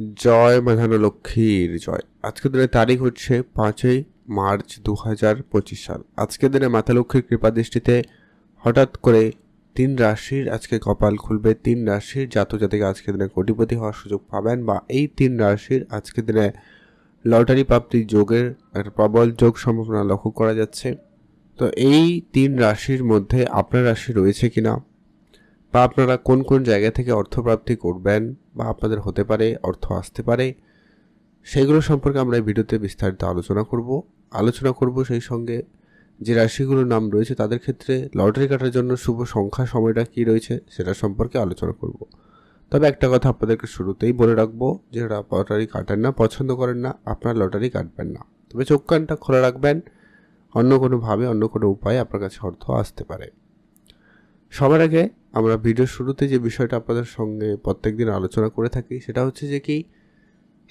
জয় মাধানো লক্ষ্মীর জয়। আজকের দিনের তারিখ হচ্ছে পাঁচই মার্চ দু হাজার পঁচিশ সাল। আজকের দিনে মাতা লক্ষ্মীর কৃপা দৃষ্টিতে হঠাৎ করে তিন রাশির আজকে কপাল খুলবে। তিন রাশির জাতক জাতিকে আজকের দিনে কোটিপতি হওয়ার সুযোগ পাবেন বা এই তিন রাশির আজকের দিনে লটারি প্রাপ্তির যোগের একটা প্রবল যোগ সম্ভাবনা লক্ষ্য করা যাচ্ছে। তো এই তিন রাশির মধ্যে আপনার রাশি রয়েছে কিনা বা আপনারা কোন কোন জায়গা থেকে অর্থপ্রাপ্তি করবেন বা আপনাদের হতে পারে, অর্থ আসতে পারে, সেগুলো সম্পর্কে আমরা এই ভিডিওতে বিস্তারিত আলোচনা করব। আলোচনা করব সেই সঙ্গে যে রাশিগুলোর নাম রয়েছে তাদের ক্ষেত্রে লটারি কাটার জন্য শুভ সংখ্যা সময়টা কী রয়েছে সেটা সম্পর্কে আলোচনা করব। তবে একটা কথা আপনাদেরকে শুরুতেই বলে রাখব যে লটারি কাটেন না, পছন্দ করেন না, আপনার লটারি কাটবেন না। তবে চোখ কানটা খোলা রাখবেন, অন্য কোনোভাবে, অন্য কোনো উপায়ে আপনার কাছে অর্থ আসতে পারে। সবার আগে আমরা ভিডিওর শুরুতে যে বিষয়টা আপনাদের সঙ্গে প্রত্যেক দিন আলোচনা করে থাকি, সেটা হচ্ছে যে কি,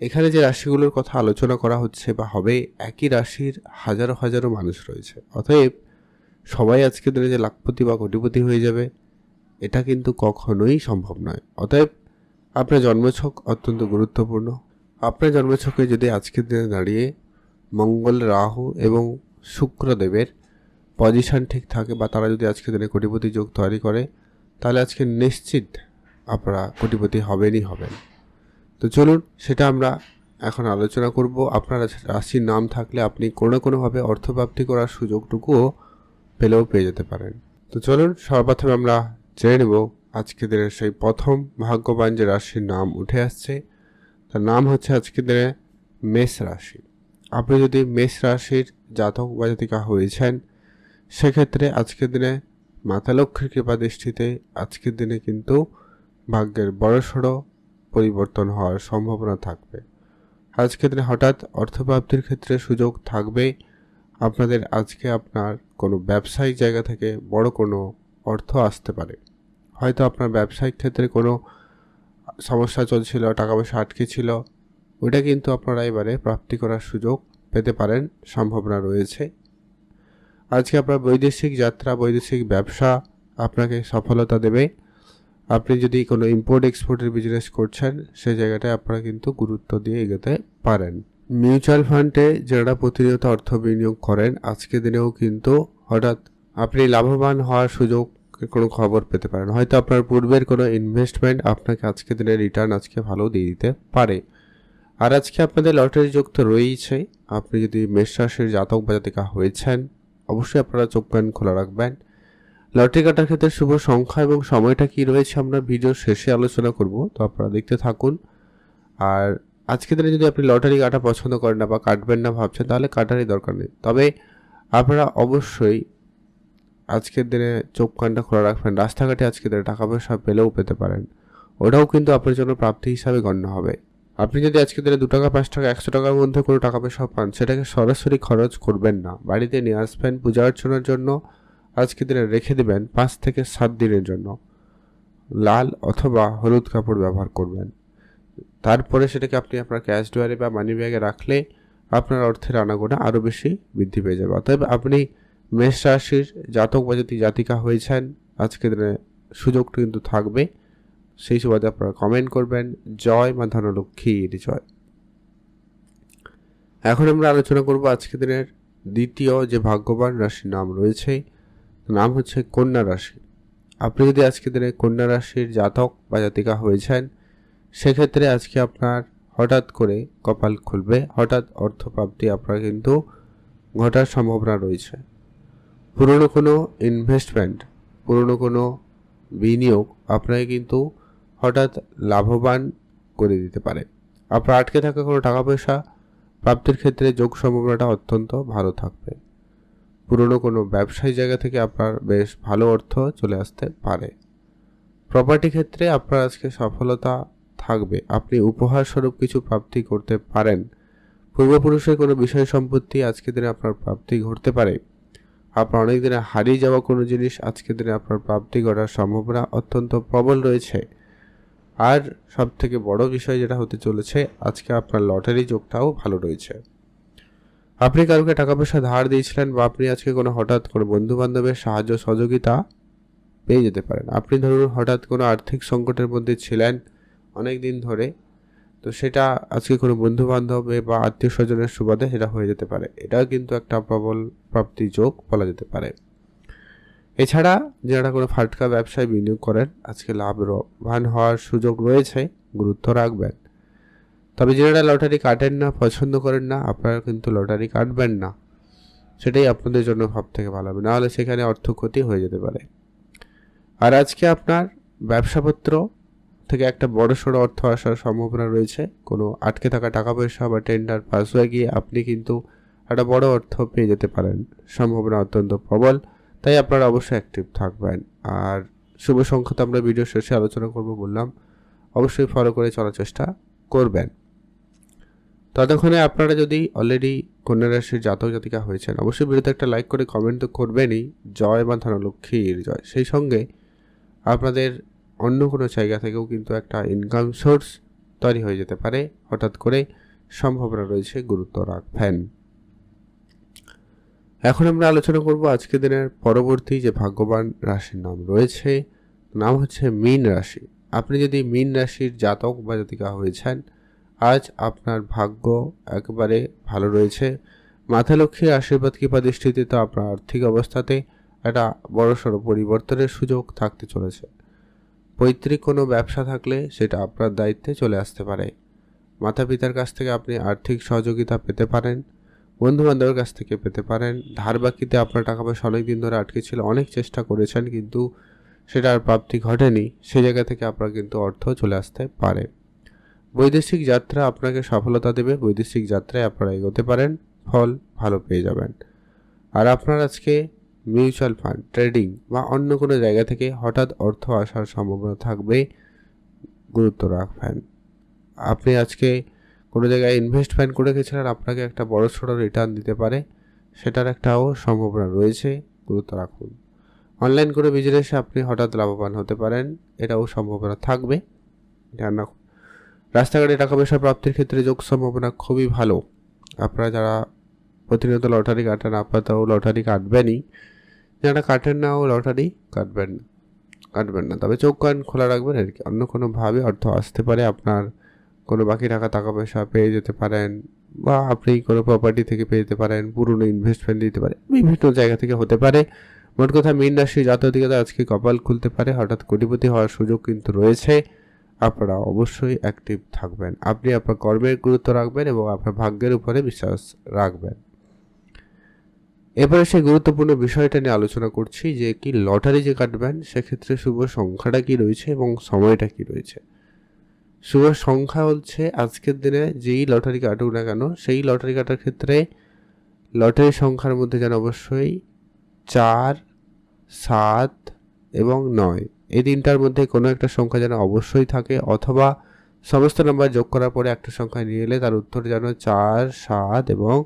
এখানে যে রাশিগুলোর কথা আলোচনা করা হচ্ছে বা হবে, একই রাশির হাজারো হাজারো মানুষ রয়েছে। অতএব, সবাই আজকে দিনে যে লাখপতি বা কোটিপতি হয়ে যাবে, এটা কিন্তু কখনোই সম্ভব নয়। অতএব, আপনার জন্মছক অত্যন্ত গুরুত্বপূর্ণ। আপনার জন্মছকে যদি আজকের দিনে দাঁড়িয়ে মঙ্গল, রাহু এবং শুক্রদেবের পজিশন ঠিক থাকে বা তারা যদি আজকের দিনে কোটিপতি যোগ তৈরি করে তাহলে আজকে নিশ্চিত আপনারা কোটিপতি হবেনই হবেন। তো চলুন, সেটা আমরা এখন আলোচনা করব। আপনার রাশির নাম থাকলে আপনি কোনো না কোনোভাবে অর্থপ্রাপ্তি করার সুযোগটুকুও পেলেও পেয়ে যেতে পারেন। তো চলুন, সর্বপ্রথমে আমরা জেনে নেব আজকে দিনের সেই প্রথম ভাগ্যবান যে রাশির নাম উঠে আসছে, তার নাম হচ্ছে আজকে দিনে মেষ রাশি। আপনি যদি মেষ রাশির জাতক বা জাতিকা হয়েছেন, সেক্ষেত্রে আজকের দিনে মাতা লক্ষ্মীর কৃপা দৃষ্টিতে আজকের দিনে কিন্তু ভাগ্যের বড়সড় পরিবর্তন হওয়ার সম্ভাবনা থাকবে। আজকের দিনে হঠাৎ অর্থপ্রাপ্তির ক্ষেত্রে সুযোগ থাকবে। আপনাদের আজকে আপনার কোনো ব্যবসায়িক জায়গা থেকে বড় কোনো অর্থ আসতে পারে। হয়তো আপনার ব্যবসায়িক ক্ষেত্রে কোনো সমস্যা চলছিল টাকা পয়সা আটকে ছিল, ওইটা কিন্তু আপনারা এবারে প্রাপ্তি করার সুযোগ পেতে পারেন, সম্ভাবনা রয়েছে। আজকে আপনার বৈদেশিক যাত্রা, বৈদেশিক ব্যবসা আপনাকে সফলতা দেবে। আপনি যদি কোনো ইম্পোর্ট এক্সপোর্টের বিজনেস করছেন, সেই জায়গাটায় আপনারা কিন্তু গুরুত্ব দিয়ে এগোতে পারেন। মিউচুয়াল ফান্ডে যারা প্রতিনিয়ত অর্থ বিনিয়োগ করেন, আজকে দিনেও কিন্তু হঠাৎ আপনি লাভবান হওয়ার সুযোগ কোনো খবর পেতে পারেন। হয়তো আপনার পূর্বের কোনো ইনভেস্টমেন্ট আপনাকে আজকে দিনে রিটার্ন আজকে ভালো দিয়ে দিতে পারে। আর আজকে আপনাদের লটারি যোগ তো রয়েছে। আপনি যদি মেষ রাশির জাতক বা জাতিকা হয়েছেন অবশ্যই আপনারা চোখ প্যান খোলা রাখবেন। লটারি কাটার ক্ষেত্রে শুভ সংখ্যা এবং সময়টা কি রয়েছে আমরা ভিডিও শেষে আলোচনা করব, তো আপনারা দেখতে থাকুন। আর আজকে দিনে যদি আপনি লটারি কাটা পছন্দ করেন না বা কাটবেন না ভাবছেন, তাহলে কাটারই দরকার নেই। তবে আপনারা অবশ্যই আজকের দিনে চোখ কানটা খোলা রাখবেন। রাস্তাঘাটে আজকের দিনে টাকা পয়সা পেলেও পেতে পারেন। ওটাও কিন্তু আপনার জন্য প্রাপ্তি হিসাবে গণ্য হবে। আপনি যদি আজকে দিনে দু টাকা, পাঁচ টাকা, একশো টাকার মধ্যে কোনো টাকা পয়সা পান, সেটাকে সরাসরি খরচ করবেন না। বাড়িতে নিয়ে আসবেন পূজা অর্চনার জন্য, আজকে দিনে রেখে দেবেন পাঁচ থেকে সাত দিনের জন্য। লাল অথবা হলুদ কাপড় ব্যবহার করবেন। তারপরে সেটাকে আপনি আপনার ক্যাশ ডোয়ারে বা মানি ব্যাগে রাখলে আপনার অর্থের আনাগোনা আরও বেশি বৃদ্ধি পেয়ে যাবে। অতএব আপনি মেষ রাশির জাতক বা জাতিকা হয়েছেন, আজকে দিনে সুযোগটা কিন্তু থাকবে। সেই সুবাদে আপনারা কমেন্ট করবেন, জয় মা ধনলক্ষ্মীর জয়। এখন আমরা আলোচনা করব আজকে দিনের দ্বিতীয় যে ভাগ্যবান রাশির নাম রয়েছে নাম হচ্ছে কন্যা রাশি। আপনি যদি আজকে দিনে কন্যা রাশির জাতক বা জাতিকা হয়েছেন, সেক্ষেত্রে আজকে আপনার হঠাৎ করে কপাল খুলবে, হঠাৎ অর্থপ্রাপ্তি আপনার কিন্তু ঘটার সম্ভাবনা রয়েছে। পুরনো কোনো ইনভেস্টমেন্ট পুরনো কোনো বিনিয়োগ আপনাকে কিন্তু হঠাৎ লাভবান করে দিতে পারে। আপনার আটকে থাকা কোনো টাকা পয়সা প্রাপ্তির ক্ষেত্রে যোগ সম্ভাবনাটা অত্যন্ত ভালো থাকবে। পুরনো কোনো ব্যবসায়ী জায়গা থেকে আপনার বেশ ভালো অর্থ চলে আসতে পারে। প্রপার্টি ক্ষেত্রে আপনার আজকে সফলতা থাকবে। আপনি উপহার স্বরূপ কিছু প্রাপ্তি করতে পারেন। পূর্বপুরুষের কোনো বিষয় সম্পত্তি আজকের দিনে আপনার প্রাপ্তি ঘটতে পারে। আপনার অনেক দিনে হারিয়ে যাওয়া কোনো জিনিস আজকের দিনে আপনার প্রাপ্তি ঘটার সম্ভাবনা অত্যন্ত প্রবল রয়েছে। আর সব থেকে বড় বিষয় যেটা হতে চলেছে, আজকে আপনার লটারি যোগটাও ভালো রয়েছে। আপনি কারোকে টাকা পয়সা ধার দিয়েছিলেন বা আপনি আজকে কোনো হঠাৎ কোনো বন্ধু বান্ধবের সাহায্য সহযোগিতা পেয়ে যেতে পারেন। আপনি ধরুন হঠাৎ কোনো আর্থিক সংকটের মধ্যে ছিলেন অনেক দিন ধরে, তো সেটা আজকে কোনো বন্ধু বান্ধবে বা আত্মীয় স্বজনের সুবাদে সেটা হয়ে যেতে পারে। এটাও কিন্তু একটা প্রবল প্রাপ্তি যোগ বলা যেতে পারে। এছাড়া যারা কোনো ফাটকা ব্যবসায় বিনিয়োগ করেন, আজকে লাভবান হওয়ার সুযোগ রয়েছে, গুরুত্ব রাখবেন। তবে যারা লটারি কাটেন না, পছন্দ করেন না, আপনারা কিন্তু লটারি কাটবেন না। সেটাই আপনাদের জন্য সব থেকে ভালো হবে। নাহলে সেখানে অর্থ ক্ষতি হয়ে যেতে পারে। আর আজকে আপনার ব্যবসাপত্র থেকে একটা বড় সড়ো অর্থ আসার সম্ভাবনা রয়েছে। কোনো আটকে থাকা টাকা পয়সা বা টেন্ডার পাস হয়ে গিয়ে আপনি কিন্তু একটা বড় অর্থ পেয়ে যেতে পারেন। সম্ভাবনা অত্যন্ত প্রবল। তাই আপনারা অবশ্যই অ্যাক্টিভ থাকবেন। আর শুভ সংখ্যা তো আমরা ভিডিও শেষে আলোচনা করব বললাম। অবশ্যই ফলো করে চলার চেষ্টা করবেন। ততক্ষণে আপনারা যদি অলরেডি কন্যা রাশির জাতক জাতিকা হয়েছেন, অবশ্যই ভিডিওতে একটা লাইক করে কমেন্ট তো করবেনই। জয় বা ধনলক্ষ্মীর জয়। সেই সঙ্গে আপনাদের অন্য কোনো জায়গা থেকেও কিন্তু একটা ইনকাম সোর্স তৈরি হয়ে যেতে পারে। হঠাৎ করে সম্ভাবনা রয়েছে গুরুত্ব রাখবেন। এখন আমরা আলোচনা করব আজকে দিনের পরবর্তী যে ভাগ্যবান রাশির নাম রয়েছে নাম হচ্ছে মীন রাশি। আপনি যদি মীন রাশির জাতক বা জাতিকা হয়েছেন আজ আপনার ভাগ্য একেবারে ভালো রয়েছে। মাথা লক্ষ্মীর আশীর্বাদ, কৃপা দৃষ্টিতে তো আপনার আর্থিক অবস্থাতে একটা বড়সড় পরিবর্তনের সুযোগ থাকতে চলেছে। পৈতৃক কোনো ব্যবসা থাকলে সেটা আপনার দায়িত্বে চলে আসতে পারে। মাতা পিতার কাছ থেকে আপনি আর্থিক সহযোগিতা পেতে পারেন। বন্ধু বান্ধবের কাছ থেকে পেতে পারেন। ধার বাকিতে আপনার টাকা পয়সা অনেক দিন ধরে আটকে ছিল, অনেক চেষ্টা করেছেন কিন্তু সেটা আর প্রাপ্তি ঘটেনি। সেই জায়গা থেকে আপনার কিন্তু অর্থ চলে আসতে পারে। বৈদেশিক যাত্রা আপনাকে সফলতা দেবে। বৈদেশিক যাত্রায় আপনারা এগোতে পারেন, ফল ভালো পেয়ে যাবেন। আর আপনার আজকে মিউচুয়াল ফান্ড, ট্রেডিং বা অন্য কোনো জায়গা থেকে হঠাৎ অর্থ আসার সম্ভাবনা থাকবে, গুরুত্ব রাখবেন। আপনি আজকে কোনো জায়গায় ইনভেস্টমেন্ট করে গেছিলেন, আপনাকে একটা বড় সড়ো রিটার্ন দিতে পারে। সেটার একটাও সম্ভাবনা রয়েছে, গুরুত্ব রাখুন। অনলাইন করে বিজনেসে আপনি হঠাৎ লাভবান হতে পারেন, এটাও সম্ভাবনা থাকবে। ধ্যান রাখুন রাস্তাঘাটে টাকা পয়সা প্রাপ্তির ক্ষেত্রে যোগ সম্ভাবনা খুবই ভালো। আপনারা যারা প্রতিনিয়ত লটারি কাটেন, আপাতত লটারি কাটবেনই। যারা কাটেন না, ও লটারি কাটবেন না কাটবেন না। তবে চোখ কান খোলা রাখবেন আর কি অন্য কোনোভাবে অর্থ আসতে পারে আপনার কোনো বাকি টাকা টাকা পয়সা পেয়ে যেতে পারেন বা আপনি কোনো প্রপার্টি থেকে পেয়ে যেতে পারেন, পুরনো ইনভেস্টমেন্ট দিতে পারে, বিভিন্ন জায়গা থেকে হতে পারে। মোট কথা মীন রাশি জাতকতা আজকে কপাল খুলতে পারে, হঠাৎ কোটিপতি হওয়ার সুযোগ কিন্তু রয়েছে। আপনারা অবশ্যই অ্যাক্টিভ থাকবেন। আপনি আপনার কর্মের গুরুত্ব রাখবেন এবং আপনার ভাগ্যের উপরে বিশ্বাস রাখবেন। এবারে সেই গুরুত্বপূর্ণ বিষয়টা নিয়ে আলোচনা করছি যে, কি লটারি যে কাটবেন, সেক্ষেত্রে শুভ সংখ্যাটা কি রয়েছে এবং সময়টা কি রয়েছে? শুভ সংখ্যা হচ্ছে আজকের দিনে যেই লটারি কাটুক না কেন, সেই লটারি কাটার ক্ষেত্রে লটারি সংখ্যার মধ্যে যেন অবশ্যই চার, সাত এবং নয়। এই তিনটার মধ্যে কোনো একটা সংখ্যা যেন অবশ্যই থাকে অথবা সমস্ত নাম্বার যোগ করার পরে একটা সংখ্যা নিয়ে এলে তার উত্তর যেন চার, সাত এবং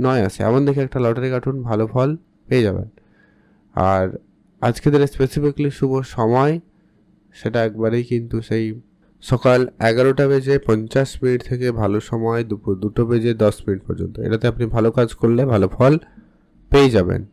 নয় আসে। এমন দেখে একটা লটারি কার্টুন ভালো ফল পেয়ে যাবেন। আর আজকে দিনে স্পেসিফিকলি শুভ সময়, সেটা একবারেই কিন্তু সেই সকাল এগারোটা বেজে পঞ্চাশ মিনিট থেকে ভালো সময় দুপুর দুটো বেজে দশ মিনিট পর্যন্ত। এটাতে আপনি ভালো কাজ করলে ভালো ফল পেয়ে যাবেন।